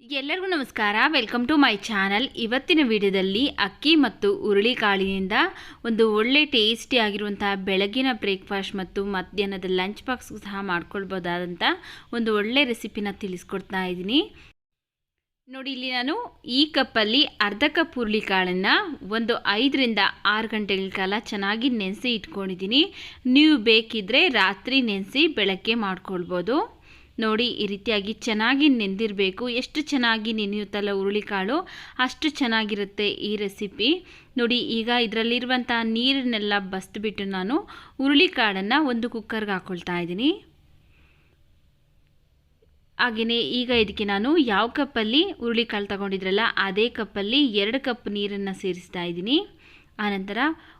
ಎಲ್ಲರಿಗೂ ನಮಸ್ಕಾರ. Welcome to my channel ಇವತ್ತಿನ ವಿಡಿಯೋದಲ್ಲಿ ಅಕ್ಕಿ ಮತ್ತು ಹುರುಳಿಕಾಳಿನಿಂದ ಒಂದು ಒಳ್ಳೆ ಟೇಸ್ಟಿ ಆಗಿರುವಂತಹ ಬೆಳಗಿನ ಬ್ರೇಕ್ಫಾಸ್ಟ್ ಮತ್ತು ಮಧ್ಯಾಹ್ನದ ಲಂಚ್ ಬಾಕ್ಸ್ಗೂ ಸಹ ಮಾಡ್ಕೊಳ್ಬೋದಾದಂಥ ಒಂದು ಒಳ್ಳೆ ರೆಸಿಪಿನ ತಿಳಿಸ್ಕೊಡ್ತಾ ಇದ್ದೀನಿ. ನೋಡಿ, ಇಲ್ಲಿ ನಾನು ಈ ಕಪ್ಪಲ್ಲಿ ಅರ್ಧ ಕಪ್ ಹುರುಳಿಕಾಳನ್ನು ಒಂದು ಐದರಿಂದ ಆರು ಗಂಟೆಗಳ ಕಾಲ ಚೆನ್ನಾಗಿ ನೆನೆಸಿ ಇಟ್ಕೊಂಡಿದ್ದೀನಿ. ನೀವು ಬೇಕಿದ್ದರೆ ರಾತ್ರಿ ನೆನೆಸಿ ಬೆಳಗ್ಗೆ ಮಾಡ್ಕೊಳ್ಬೋದು. ನೋಡಿ, ಈ ರೀತಿಯಾಗಿ ಚೆನ್ನಾಗಿ ನೆಂದಿರಬೇಕು. ಎಷ್ಟು ಚೆನ್ನಾಗಿ ನೆನೆಯುತ್ತಲ್ಲ ಹುರುಳಿಕಾಳು, ಅಷ್ಟು ಚೆನ್ನಾಗಿರುತ್ತೆ ಈ ರೆಸಿಪಿ. ನೋಡಿ, ಈಗ ಇದರಲ್ಲಿರುವಂಥ ನೀರನ್ನೆಲ್ಲ ಬಸ್ದುಬಿಟ್ಟು ನಾನು ಹುರುಳಿಕಾಳನ್ನು ಒಂದು ಕುಕ್ಕರ್ಗೆ ಹಾಕ್ಕೊಳ್ತಾ ಇದ್ದೀನಿ. ಹಾಗೆಯೇ ಈಗ ಇದಕ್ಕೆ ನಾನು ಯಾವ ಕಪ್ಪಲ್ಲಿ ಹುರುಳಿಕಾಳು ತಗೊಂಡಿದ್ರಲ್ಲ, ಅದೇ ಕಪ್ಪಲ್ಲಿ ಎರಡು ಕಪ್ ನೀರನ್ನು ಸೇರಿಸ್ತಾ ಇದ್ದೀನಿ. ಆನಂತರ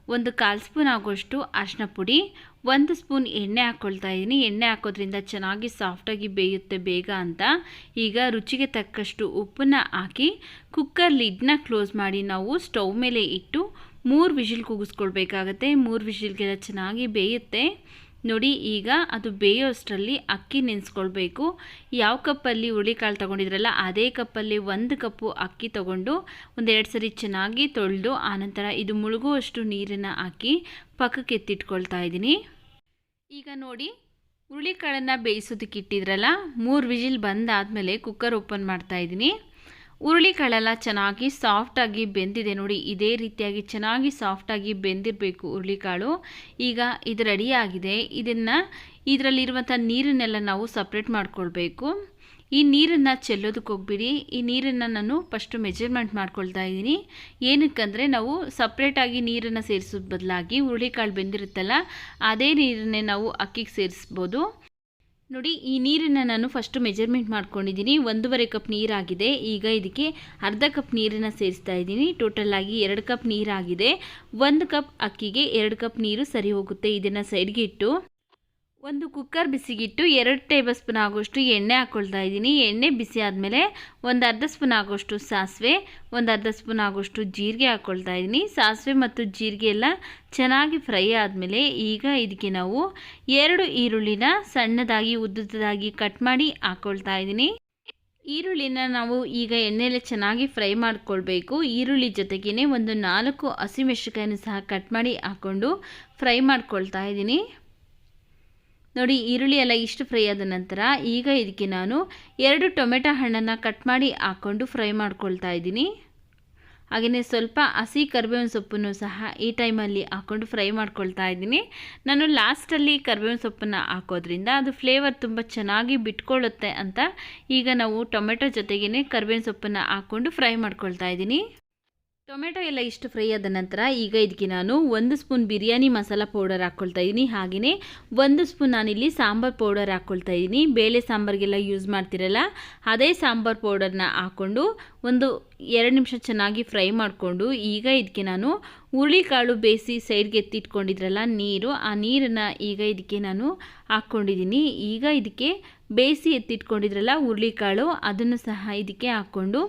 ಒಂದು ಕಾಲು ಸ್ಪೂನ್ ಆಗೋಷ್ಟು ಅರಿಶಿನ ಪುಡಿ, ಒಂದು ಸ್ಪೂನ್ ಎಣ್ಣೆ ಹಾಕ್ಕೊಳ್ತಾ ಇದ್ದೀನಿ ಎಣ್ಣೆ ಹಾಕೋದ್ರಿಂದ ಚೆನ್ನಾಗಿ ಸಾಫ್ಟಾಗಿ ಬೇಯುತ್ತೆ ಬೇಗ ಅಂತ. ಈಗ ರುಚಿಗೆ ತಕ್ಕಷ್ಟು ಉಪ್ಪನ್ನು ಹಾಕಿ ಕುಕ್ಕರ್ ಲಿಡ್ನ ಕ್ಲೋಸ್ ಮಾಡಿ ನಾವು ಸ್ಟವ್ ಮೇಲೆ ಇಟ್ಟು ಮೂರು ವಿಷಿಲ್ ಕೂಗಿಸ್ಕೊಳ್ಬೇಕಾಗತ್ತೆ. ಮೂರು ವಿಷಿಲ್ಗೆಲ್ಲ ಚೆನ್ನಾಗಿ ಬೇಯುತ್ತೆ. ನೋಡಿ, ಈಗ ಅದು ಬೇಯೋಷ್ಟರಲ್ಲಿ ಅಕ್ಕಿ ನೆನೆಸ್ಕೊಳ್ಬೇಕು. ಯಾವ ಕಪ್ಪಲ್ಲಿ ಹುಳಿಕಾಳು ತೊಗೊಂಡಿದ್ರಲ್ಲ, ಅದೇ ಕಪ್ಪಲ್ಲಿ ಒಂದು ಕಪ್ಪು ಅಕ್ಕಿ ತೊಗೊಂಡು ಒಂದೆರಡು ಸರಿ ಚೆನ್ನಾಗಿ ತೊಳೆದು, ಆನಂತರ ಇದು ಮುಳುಗುವಷ್ಟು ನೀರನ್ನು ಹಾಕಿ ಪಕ್ಕಕ್ಕೆ ಎತ್ತಿಟ್ಕೊಳ್ತಾ ಇದ್ದೀನಿ. ಈಗ ನೋಡಿ, ಹುರುಳಿಕಾಳನ್ನು ಬೇಯಿಸೋದಕ್ಕೆ ಇಟ್ಟಿದ್ರಲ್ಲ, ಮೂರು ವಿಜಿಲ್ ಬಂದಾದಮೇಲೆ ಕುಕ್ಕರ್ ಓಪನ್ ಮಾಡ್ತಾ ಇದ್ದೀನಿ. ಹುರುಳಿಕಾಳೆಲ್ಲ ಚೆನ್ನಾಗಿ ಸಾಫ್ಟಾಗಿ ಬೆಂದಿದೆ ನೋಡಿ. ಇದೇ ರೀತಿಯಾಗಿ ಚೆನ್ನಾಗಿ ಸಾಫ್ಟಾಗಿ ಬೆಂದಿರಬೇಕು ಹುರುಳಿಕಾಳು ಈಗ ಇದು ರೆಡಿಯಾಗಿದೆ ಇದನ್ನು ಇದರಲ್ಲಿರುವಂಥ ನೀರನ್ನೆಲ್ಲ ನಾವು ಸಪ್ರೇಟ್ ಮಾಡ್ಕೊಳ್ಬೇಕು. ಈ ನೀರನ್ನು ಚೆಲ್ಲೋದಕ್ಕೆ ಹೋಗ್ಬಿಡಿ. ಈ ನೀರನ್ನು ನಾನು ಫಸ್ಟು ಮೆಜರ್ಮೆಂಟ್ ಮಾಡ್ಕೊಳ್ತಾ ಇದ್ದೀನಿ. ಏನಕ್ಕಂದರೆ ನಾವು ಸಪ್ರೇಟಾಗಿ ನೀರನ್ನು ಸೇರಿಸೋದ್ ಬದಲಾಗಿ ಹುರುಳಿಕಾಳು ಬೆಂದಿರುತ್ತಲ್ಲ, ಅದೇ ನೀರನ್ನೇ ನಾವು ಅಕ್ಕಿಗೆ ಸೇರಿಸ್ಬೋದು. ನೋಡಿ, ಈ ನೀರನ್ನು ನಾನು ಫಸ್ಟು ಮೆಜರ್ಮೆಂಟ್ ಮಾಡ್ಕೊಂಡಿದ್ದೀನಿ. ಒಂದೂವರೆ ಕಪ್ ನೀರಾಗಿದೆ. ಈಗ ಇದಕ್ಕೆ ಅರ್ಧ ಕಪ್ ನೀರನ್ನು ಸೇರಿಸ್ತಾ ಇದ್ದೀನಿ. ಟೋಟಲಾಗಿ ಎರಡು ಕಪ್ ನೀರಾಗಿದೆ. ಒಂದು ಕಪ್ ಅಕ್ಕಿಗೆ ಎರಡು ಕಪ್ ನೀರು ಸರಿ ಹೋಗುತ್ತೆ ಇದನ್ನು ಸೈಡ್ಗೆ ಇಟ್ಟು. ಒಂದು ಕುಕ್ಕರ್ ಬಿಸಿಗಿಟ್ಟು ಎರಡು ಟೇಬಲ್ ಸ್ಪೂನ್ ಆಗೋಷ್ಟು ಎಣ್ಣೆ ಹಾಕ್ಕೊಳ್ತಾ ಇದ್ದೀನಿ. ಎಣ್ಣೆ ಬಿಸಿ ಆದಮೇಲೆ ಒಂದು ಅರ್ಧ ಸ್ಪೂನ್ ಆಗೋಷ್ಟು ಸಾಸಿವೆ, ಒಂದು ಅರ್ಧ ಸ್ಪೂನ್ ಆಗೋಷ್ಟು ಜೀರಿಗೆ ಹಾಕ್ಕೊಳ್ತಾ ಇದ್ದೀನಿ. ಸಾಸಿವೆ ಮತ್ತು ಜೀರಿಗೆ ಎಲ್ಲ ಚೆನ್ನಾಗಿ ಫ್ರೈ ಆದಮೇಲೆ ಈಗ ಇದಕ್ಕೆ ನಾವು ಎರಡು ಈರುಳ್ಳಿನ ಸಣ್ಣದಾಗಿ ಉದ್ದದಾಗಿ ಕಟ್ ಮಾಡಿ ಹಾಕ್ಕೊಳ್ತಾ ಇದ್ದೀನಿ. ಈರುಳ್ಳಿನ ನಾವು ಈಗ ಎಣ್ಣೆಲೆ ಚೆನ್ನಾಗಿ ಫ್ರೈ ಮಾಡಿಕೊಳ್ಬೇಕು. ಈರುಳ್ಳಿ ಜೊತೆಗೇ ಒಂದು ನಾಲ್ಕು ಹಸಿಮೆಣಸಿಕಾಯನ್ನು ಸಹ ಕಟ್ ಮಾಡಿ ಹಾಕ್ಕೊಂಡು ಫ್ರೈ ಮಾಡ್ಕೊಳ್ತಾ ಇದ್ದೀನಿ. ನೋಡಿ, ಈರುಳ್ಳಿ ಎಲ್ಲ ಇಷ್ಟು ಫ್ರೈ ಆದ ನಂತರ ಈಗ ಇದಕ್ಕೆ ನಾನು ಎರಡು ಟೊಮೆಟೊ ಹಣ್ಣನ್ನು ಕಟ್ ಮಾಡಿ ಹಾಕ್ಕೊಂಡು ಫ್ರೈ ಮಾಡ್ಕೊಳ್ತಾ ಇದ್ದೀನಿ. ಹಾಗೆಯೇ ಸ್ವಲ್ಪ ಹಸಿ ಕರಿಬೇವಿನ ಸೊಪ್ಪನ್ನು ಸಹ ಈ ಟೈಮಲ್ಲಿ ಹಾಕ್ಕೊಂಡು ಫ್ರೈ ಮಾಡ್ಕೊಳ್ತಾ ಇದ್ದೀನಿ. ನಾನು ಲಾಸ್ಟಲ್ಲಿ ಕರಿಬೇವಿನ ಸೊಪ್ಪನ್ನು ಹಾಕೋದ್ರಿಂದ ಅದು ಫ್ಲೇವರ್ ತುಂಬ ಚೆನ್ನಾಗಿ ಬಿಟ್ಕೊಳ್ಳುತ್ತೆ ಅಂತ ಈಗ ನಾವು ಟೊಮೆಟೊ ಜೊತೆಗೇ ಕರಿಬೇವಿನ ಸೊಪ್ಪನ್ನು ಹಾಕ್ಕೊಂಡು ಫ್ರೈ ಮಾಡ್ಕೊಳ್ತಾ ಇದ್ದೀನಿ. ಟೊಮೆಟೊ ಎಲ್ಲ ಇಷ್ಟು ಫ್ರೈ ಆದ ನಂತರ ಈಗ ಇದಕ್ಕೆ ನಾನು ಒಂದು ಸ್ಪೂನ್ ಬಿರಿಯಾನಿ ಮಸಾಲ ಪೌಡರ್ ಹಾಕ್ಕೊಳ್ತಾ ಇದ್ದೀನಿ ಹಾಗೆಯೇ ಒಂದು ಸ್ಪೂನ್ ನಾನಿಲ್ಲಿ ಸಾಂಬಾರು ಪೌಡರ್ ಹಾಕ್ಕೊಳ್ತಾ ಇದ್ದೀನಿ ಬೇಳೆ ಸಾಂಬಾರಿಗೆಲ್ಲ ಯೂಸ್ ಮಾಡ್ತಿರಲ್ಲ, ಅದೇ ಸಾಂಬಾರು ಪೌಡರ್ನ ಹಾಕ್ಕೊಂಡು ಒಂದು ಎರಡು ನಿಮಿಷ ಚೆನ್ನಾಗಿ ಫ್ರೈ ಮಾಡಿಕೊಂಡು ಈಗ ಇದಕ್ಕೆ ನಾನು ಹುರುಳಿಕಾಳು ಬೇಯಿಸಿ ಸೈಡ್ಗೆ ಎತ್ತಿಟ್ಕೊಂಡಿದ್ರಲ್ಲ ನೀರು, ಆ ನೀರನ್ನು ಈಗ ಇದಕ್ಕೆ ನಾನು ಹಾಕ್ಕೊಂಡಿದ್ದೀನಿ ಈಗ ಇದಕ್ಕೆ ಬೇಯಿಸಿ ಎತ್ತಿಟ್ಕೊಂಡಿದ್ರಲ್ಲ ಹುರುಳಿಕಾಳು, ಅದನ್ನು ಸಹ ಇದಕ್ಕೆ ಹಾಕ್ಕೊಂಡು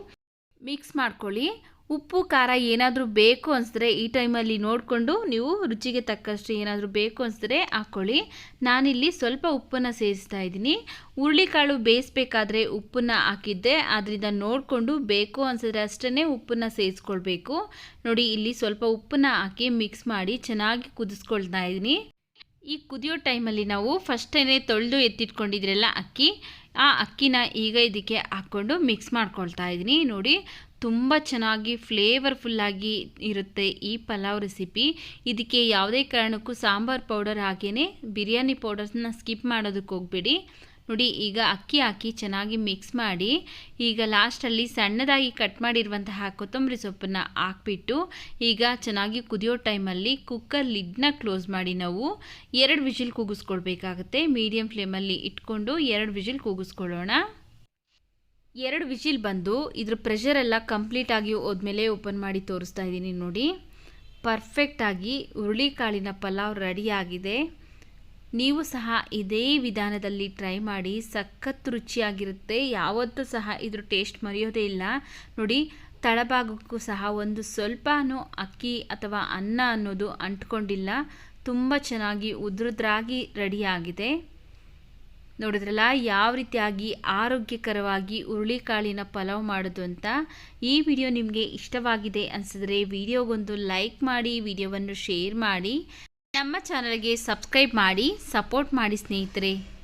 ಮಿಕ್ಸ್ ಮಾಡ್ಕೊಳ್ಳಿ. ಉಪ್ಪು, ಖಾರ ಏನಾದರೂ ಬೇಕು ಅನಿಸಿದ್ರೆ ಈ ಟೈಮಲ್ಲಿ ನೋಡಿಕೊಂಡು ನೀವು ರುಚಿಗೆ ತಕ್ಕಷ್ಟು ಏನಾದರೂ ಬೇಕು ಅನಿಸಿದ್ರೆ ಹಾಕ್ಕೊಳ್ಳಿ. ನಾನಿಲ್ಲಿ ಸ್ವಲ್ಪ ಉಪ್ಪನ್ನು ಸೇರಿಸ್ತಾ ಇದ್ದೀನಿ. ಹುರುಳಿಕಾಳು ಬೇಯಿಸ್ಬೇಕಾದ್ರೆ ಉಪ್ಪನ್ನು ಹಾಕಿದ್ದೆ. ಅದರಿಂದ ನೋಡಿಕೊಂಡು ಬೇಕು ಅನಿಸಿದ್ರೆ ಅಷ್ಟೇ ಉಪ್ಪನ್ನು ಸೇರಿಸ್ಕೊಳ್ಬೇಕು. ನೋಡಿ, ಇಲ್ಲಿ ಸ್ವಲ್ಪ ಉಪ್ಪನ್ನು ಹಾಕಿ ಮಿಕ್ಸ್ ಮಾಡಿ ಚೆನ್ನಾಗಿ ಕುದಿಸ್ಕೊಳ್ತಾ ಇದ್ದೀನಿ. ಈ ಕುದಿಯೋ ಟೈಮಲ್ಲಿ ನಾವು ಫಸ್ಟೇ ತೊಳೆದು ಎತ್ತಿಟ್ಕೊಂಡಿದ್ರಲ್ಲ ಅಕ್ಕಿ, ಆ ಅಕ್ಕಿನ ಈಗ ಇದಕ್ಕೆ ಹಾಕ್ಕೊಂಡು ಮಿಕ್ಸ್ ಮಾಡ್ಕೊಳ್ತಾ ಇದ್ದೀನಿ. ನೋಡಿ ತುಂಬ ಚೆನ್ನಾಗಿ ಫ್ಲೇವರ್ಫುಲ್ಲಾಗಿ ಇರುತ್ತೆ ಈ ಪಲಾವ್ ರೆಸಿಪಿ ಇದಕ್ಕೆ ಯಾವುದೇ ಕಾರಣಕ್ಕೂ ಸಾಂಬಾರು ಪೌಡರ್ ಹಾಗೇ ಬಿರಿಯಾನಿ ಪೌಡರ್ಸ್ನ ಸ್ಕಿಪ್ ಮಾಡೋದಕ್ಕೆ ಹೋಗಬೇಡಿ. ನೋಡಿ, ಈಗ ಅಕ್ಕಿ ಹಾಕಿ ಚೆನ್ನಾಗಿ ಮಿಕ್ಸ್ ಮಾಡಿ, ಈಗ ಲಾಸ್ಟಲ್ಲಿ ಸಣ್ಣದಾಗಿ ಕಟ್ ಮಾಡಿರುವಂತಹ ಕೊತ್ತಂಬರಿ ಸೊಪ್ಪನ್ನು ಹಾಕ್ಬಿಟ್ಟು, ಈಗ ಚೆನ್ನಾಗಿ ಕುದಿಯೋ ಟೈಮಲ್ಲಿ ಕುಕ್ಕರ್ ಲಿಡ್ನ ಕ್ಲೋಸ್ ಮಾಡಿ ನಾವು ಎರಡು ವಿಜಿಲ್ ಕೂಗಿಸ್ಕೊಳ್ಬೇಕಾಗತ್ತೆ. ಮೀಡಿಯಮ್ ಫ್ಲೇಮಲ್ಲಿ ಇಟ್ಕೊಂಡು ಎರಡು ವಿಜಿಲ್ ಕೂಗಿಸ್ಕೊಳ್ಳೋಣ. ಎರಡು ವಿಜಿಲ್ ಬಂದು ಇದ್ರ ಕಂಪ್ಲೀಟ್ ಕಂಪ್ಲೀಟಾಗಿ ಹೋದ್ಮೇಲೆ ಓಪನ್ ಮಾಡಿ ತೋರಿಸ್ತಾ ಇದ್ದೀನಿ ನೋಡಿ. ಪರ್ಫೆಕ್ಟಾಗಿ ಹುರುಳಿಕಾಳಿನ ಪಲಾವ್ ರೆಡಿಯಾಗಿದೆ ನೀವು ಸಹ ಇದೇ ವಿಧಾನದಲ್ಲಿ ಟ್ರೈ ಮಾಡಿ ಸಖತ್ ರುಚಿಯಾಗಿರುತ್ತೆ. ಯಾವತ್ತೂ ಸಹ ಇದ್ರ ಟೇಸ್ಟ್ ಮರೆಯೋದೇ ಇಲ್ಲ. ನೋಡಿ, ತಳಭಾಗಕ್ಕೂ ಸಹ ಒಂದು ಸ್ವಲ್ಪನೂ ಅಕ್ಕಿ ಅಥವಾ ಅನ್ನ ಅನ್ನೋದು ಅಂಟ್ಕೊಂಡಿಲ್ಲ. ತುಂಬ ಚೆನ್ನಾಗಿ ಉದ್ರುದ್ರಾಗಿ ರೆಡಿಯಾಗಿದೆ ನೋಡಿದ್ರಲ್ಲ, ಯಾವ ರೀತಿಯಾಗಿ ಆರೋಗ್ಯಕರವಾಗಿ ಹುರುಳಿಕಾಳಿನ ಪಲಾವ್ ಮಾಡೋದು ಅಂತ ಈ ವಿಡಿಯೋ ನಿಮಗೆ ಇಷ್ಟವಾಗಿದೆ ಅನಿಸಿದ್ರೆ ವಿಡಿಯೋಗೊಂದು ಲೈಕ್ ಮಾಡಿ, ವಿಡಿಯೋವನ್ನು ಶೇರ್ ಮಾಡಿ, ನಮ್ಮ ಚಾನಲ್ಗೆ ಸಬ್ಸ್ಕ್ರೈಬ್ ಮಾಡಿ, ಸಪೋರ್ಟ್ ಮಾಡಿ ಸ್ನೇಹಿತರೆ.